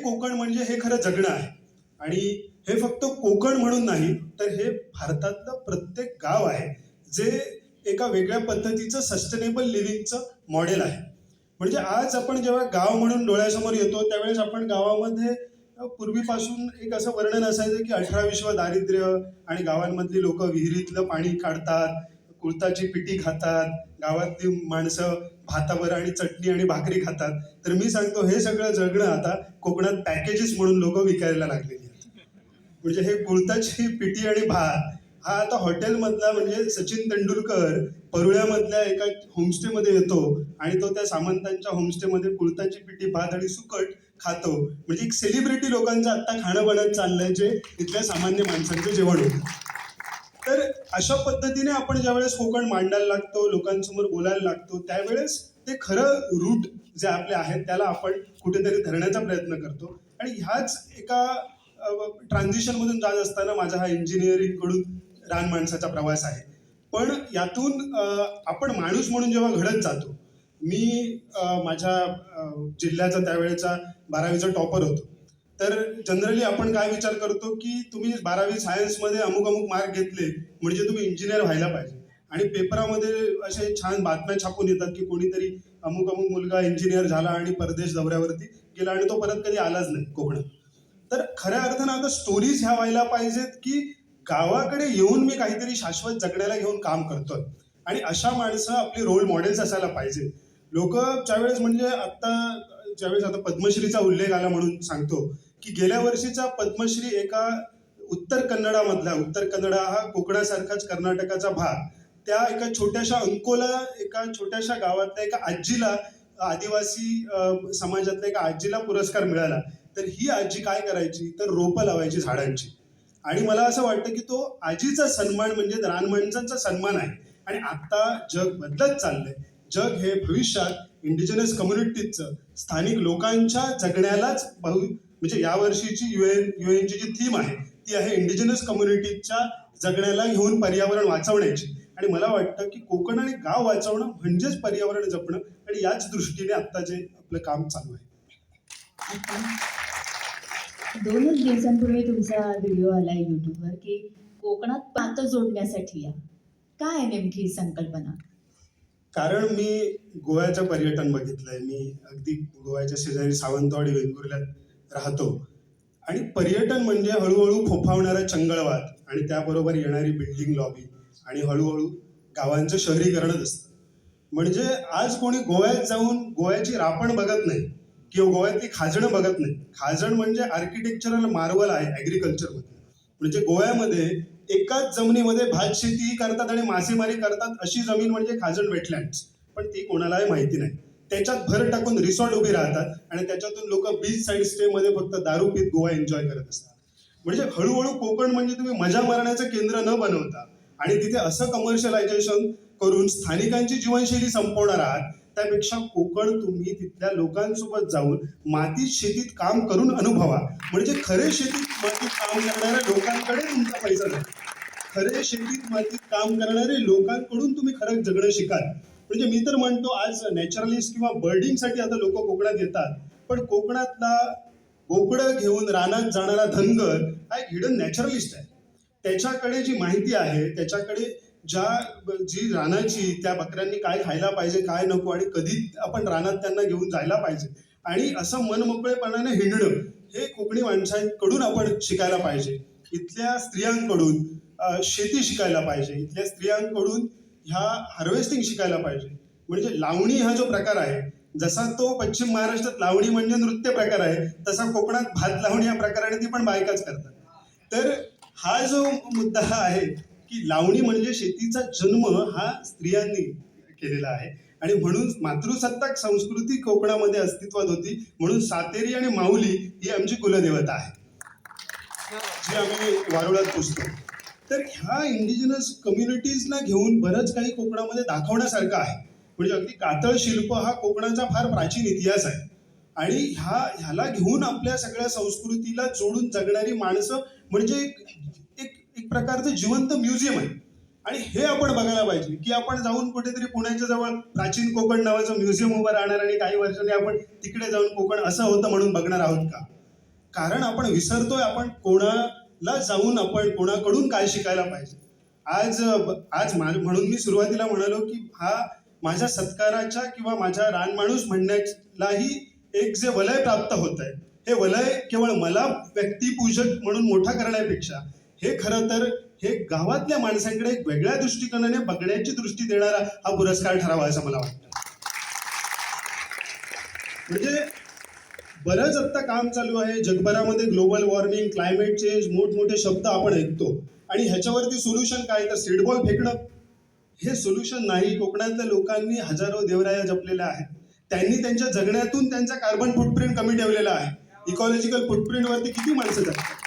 कोकण म्हणजे हे खरं जगणं आहे. आणि हे फक्त कोकण म्हणून नाही तर हे भारतातलं प्रत्येक गाव आहे जे एका वेगळ्या पद्धतीचं सस्टेनेबल लिव्हिंगचं मॉडेल आहे. म्हणजे आज आपण जेव्हा गाव म्हणून डोळ्यासमोर येतो त्यावेळेस आपण गावामध्ये पूर्वीपासून एक असं वर्णन असायचं की अठरा विश्व दारिद्र्य आणि गावांमधली लोक विहिरीतलं पाणी काढतात कुळताची पिटी खातात गावातली माणसं भातावर आणि चटणी आणि भाकरी खातात. तर मी सांगतो हे सगळं जगणं आता कोकणात पॅकेजेस म्हणून लोक विकायला लागलेली आहेत. म्हणजे हे कुळताची पिठी आणि भात हा आता हॉटेलमधला म्हणजे सचिन तेंडुलकर परुळ्यामधल्या एका होमस्टेमध्ये येतो आणि तो त्या सामंतांच्या होमस्टेमध्ये कुळताची पिठी भात आणि सुकट खातो. म्हणजे एक सेलिब्रिटी लोकांचं आता खाणं बनत चाललंय जे इथल्या सामान्य माणसांचं जेवण होतं. तर अशा पद्धतीने आपण ज्यावेळेस कोकण मांडायला लागतो लोकांसमोर बोलायला लागतो त्यावेळेस ते खरं रूट जे आपले आहेत त्याला आपण कुठेतरी धरण्याचा प्रयत्न करतो. आणि ह्याच एका ट्रान्झिशनमधून जात असताना माझा हा इंजिनिअरिंगकडून रान माणसाचा प्रवास आहे. पण यातून आपण माणूस म्हणून जेव्हा घडत जातो मी माझ्या जिल्ह्याचा त्यावेळेचा बारावीचा टॉपर होतो. तर जनरली आपण काय विचार करतो की तुम्ही बारावी सायन्समध्ये अमुक अमुक मार्क घेतले म्हणजे तुम्ही इंजिनियर व्हायला पाहिजे. आणि पेपरामध्ये असे छान बातम्या छापून येतात की कोणीतरी अमुक अमुक मुलगा इंजिनियर झाला आणि परदेश दौऱ्यावरती गेला आणि तो परत कधी आलाच नाही कोकणात. तर खऱ्या अर्थानं आता स्टोरीज ह्या व्हायला पाहिजेत की गावाकडे येऊन मी काहीतरी शाश्वत जगण्याला घेऊन काम करतोय. आणि अशा माणसं आपली रोल मॉडेल्स असायला पाहिजे लोक ज्यावेळेस म्हणजे आता ज्यावेळेस आता पद्मश्रीचा उल्लेख आला म्हणून सांगतो की गेल्या वर्षीचा पद्मश्री एका उत्तर कन्नडामधला उत्तर कन्नडा हा कोकणासारखाच कर्नाटकाचा भाग. त्या एका छोट्याशा अंकोला एका छोट्याशा गावातल्या एका आजीला आदिवासी समाजातल्या एका आजीला पुरस्कार मिळाला. तर ही आजी काय करायची? तर रोपं लावायची झाडांची. आणि मला असं वाटतं की तो आजीचा सन्मान म्हणजे रानमाणसांचा सन्मान आहे. आणि आता जग बदलत चाललंय. जग हे भविष्यात इंडिजिनस कम्युनिटीजचं स्थानिक लोकांच्या जगण्यालाच बहु म्हणजे यावर्षीची युएन युएनची जी थीम आहे ती आहे इंडिजिनस कम्युनिटीजच्या जगण्याला घेऊन पर्यावरण वाचवण्याची. आणि मला वाटतं की कोकण आणि गाव वाचवणं म्हणजेच पर्यावरण जपणं आणि याच दृष्टीने आत्ता जे आपलं काम चालू आहे. दोनच दिवसांपूर्वी तुमचा व्हिडिओ आलाय युट्यूबवर की कोकणात पातं जोडण्यासाठी या. काय आहे नेमकी संकल्पना? कारण मी गोव्याचं पर्यटन बघितलंय. मी अगदी गोव्याच्या शेजारी सावंतवाडी वेंगुर्ल्यात राहतो. आणि पर्यटन म्हणजे हळूहळू फोफावणारा चंगळवाद आणि त्याबरोबर येणारी बिल्डिंग लॉबी आणि हळूहळू गावांचं शहरीकरणच असतं. म्हणजे आज कोणी गोव्यात जाऊन गोव्याची रापण बघत नाही किंवा गोव्यातली खाजणं बघत नाही. खाजण म्हणजे आर्किटेक्चरल मार्वल आहे ॲग्रिकल्चरमध्ये म्हणजे गोव्यामध्ये एकाच जमिनीमध्ये भात शेती करतात आणि मासेमारी करतात अशी जमीन म्हणजे खाजण वेटलँड्स पण ती कोणालाही माहिती नाही. त्याच्यात भर टाकून रिसॉर्ट उभी राहतात आणि त्याच्यातून लोक बीच साईड स्टे मध्ये फक्त दारू पीत गोवा एन्जॉय करत असतात. म्हणजे हळूहळू कोकण म्हणजे तुम्ही मजा मारण्याचं केंद्र न बनवता आणि तिथे असं कमर्शियलायझेशन करून स्थानिकांची जीवनशैली संपवणार आहात त्यापेक्षा कोकण तुम्ही तिथल्या लोकांसोबत जाऊन मातीत शेतीत काम करून अनुभवा. म्हणजे खरे शेतीत मातीत काम करणाऱ्या लोकांकडे तुमचा पैसा जाईल खरे शेतीत मातीत काम करणारे लोकांकडून तुम्ही खरं जगणं शिकाल. म्हणजे मी तर म्हणतो आज नॅचरलिस्ट किंवा बर्डिंगसाठी आता लोक कोकणात येतात. पण कोकणातला बोकडं घेऊन रानात जाणारा धनगर हा एक हिडन नॅचरलिस्ट आहे. त्याच्याकडे जी माहिती आहे त्याच्याकडे ज्या जी रानाची त्या बकऱ्यांनी काय खायला पाहिजे काय नको आणि कधी आपण रानात त्यांना घेऊन जायला पाहिजे. आणि असं मनमोकळेपणाने हिंडणं हे कोकणी माणसांकडून आपण शिकायला पाहिजे. इथल्या स्त्रियांकडून शेती शिकायला पाहिजे. इथल्या स्त्रियांकडून ह्या हार्वेस्टिंग शिकायला पाहिजे. म्हणजे लावणी हा जो प्रकार आहे जसा तो पश्चिम महाराष्ट्रात लावणी म्हणजे नृत्य प्रकार आहे तसा कोकणात भात लावणी या प्रकाराने ती पण बायकाच करतात. तर हा जो मुद्दा हा आहे की लावणी म्हणजे शेतीचा जन्म हा स्त्रियांनी केलेला आहे. आणि म्हणून मातृसत्ताक संस्कृती कोकणामध्ये अस्तित्वात होती. म्हणून सातेरी आणि माऊली ही आमची कुलदेवता आहे जी आम्ही वारुळात पुसतो तर ह्या इंडिजिनस कम्युनिटीजना घेऊन बरंच काही कोकणामध्ये दाखवण्यासारखं आहे. म्हणजे अगदी कातळ शिल्प हा कोकणाचा फार प्राचीन इतिहास आहे. आणि ह्या ह्याला घेऊन आपल्या सगळ्या संस्कृतीला जोडून जगणारी माणसं म्हणजे एक प्रकारचं जिवंत म्युझियम आहे. आणि हे आपण बघायला पाहिजे की आपण जाऊन कुठेतरी पुण्याच्या जवळ प्राचीन कोकण नावाचं म्युझियम उभं राहणार आणि काही वर्षांनी आपण तिकडे जाऊन कोकण असं होतं म्हणून बघणार आहोत का? कारण आपण विसरतोय आपण कोणाला जाऊन आपण कोणाकडून काय शिकायला पाहिजे. आज आज म्हणून मी सुरुवातीला म्हणालो की हा माझ्या सत्काराच्या किंवा माझ्या रानमाणूस म्हणण्यालाही एक जे वलय प्राप्त होत आहे हे वलय केवळ मला व्यक्तिपूजक म्हणून मोठा करण्यापेक्षा हे खरं तर हे गावातल्या माणसांकडे एक वेगळ्या दृष्टिकोनाने बघण्याची दृष्टी देणारा हा पुरस्कार ठरावा असं मला वाटतं. म्हणजे बरंच आत्ता काम चालू आहे. जगभरामध्ये ग्लोबल वॉर्मिंग क्लायमेट चेंज मोठमोठे शब्द आपण ऐकतो. आणि ह्याच्यावरती सोल्युशन काय? तर सीडबॉल फेकणं. हे सोल्युशन नाही. कोकणातल्या लोकांनी हजारो देवराया जपलेल्या आहेत. त्यांनी त्यांच्या जगण्यातून त्यांचा कार्बन फुटप्रिंट कमी ठेवलेला आहे. इकॉलॉजिकल फुटप्रिंटवरती किती माणसं जगतात?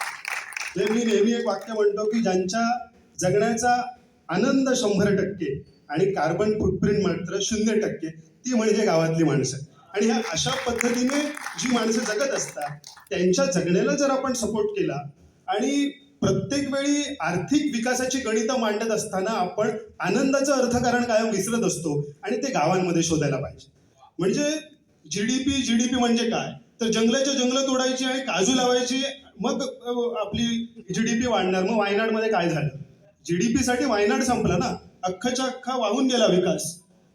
हे मी नेहमी एक वाक्य म्हणतो की ज्यांच्या जगण्याचा आनंद शंभर टक्के आणि कार्बन फुटप्रिंट मात्र शून्य टक्के ती म्हणजे गावातली माणसं. आणि ह्या अशा पद्धतीने जी माणसं जगत असतात त्यांच्या जगण्याला जर आपण सपोर्ट केला आणि प्रत्येक वेळी आर्थिक विकासाची गणितं मांडत असताना आपण आनंदाचं अर्थकारण कायम विसरत असतो आणि ते गावांमध्ये शोधायला पाहिजे. म्हणजे G D P G D P म्हणजे काय? तर जंगलाच्या जंगलं तोडायची आणि काजू लावायची मग आपली जी डी पी वाढणार. मग वायनाडमध्ये काय झालं? जी डी पी साठी वायनाड संपला ना? अख्खाच्या अख्खा वाहून गेला विकास.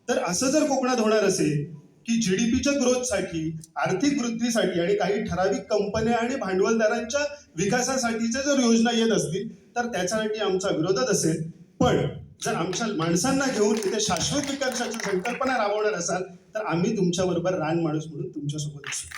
तर असं जर कोकणात होणार असेल की जी डी पीच्या ग्रोथसाठी आर्थिक वृद्धीसाठी आणि काही ठराविक कंपन्या आणि भांडवलदारांच्या विकासासाठीच्या जर योजना येत असतील तर त्याच्यासाठी आमचा विरोधच असेल. पण जर आमच्या माणसांना घेऊन इथे शाश्वत विकासाची संकल्पना राबवणार असाल तर आम्ही तुमच्याबरोबर रान माणूस म्हणून तुमच्यासोबत असू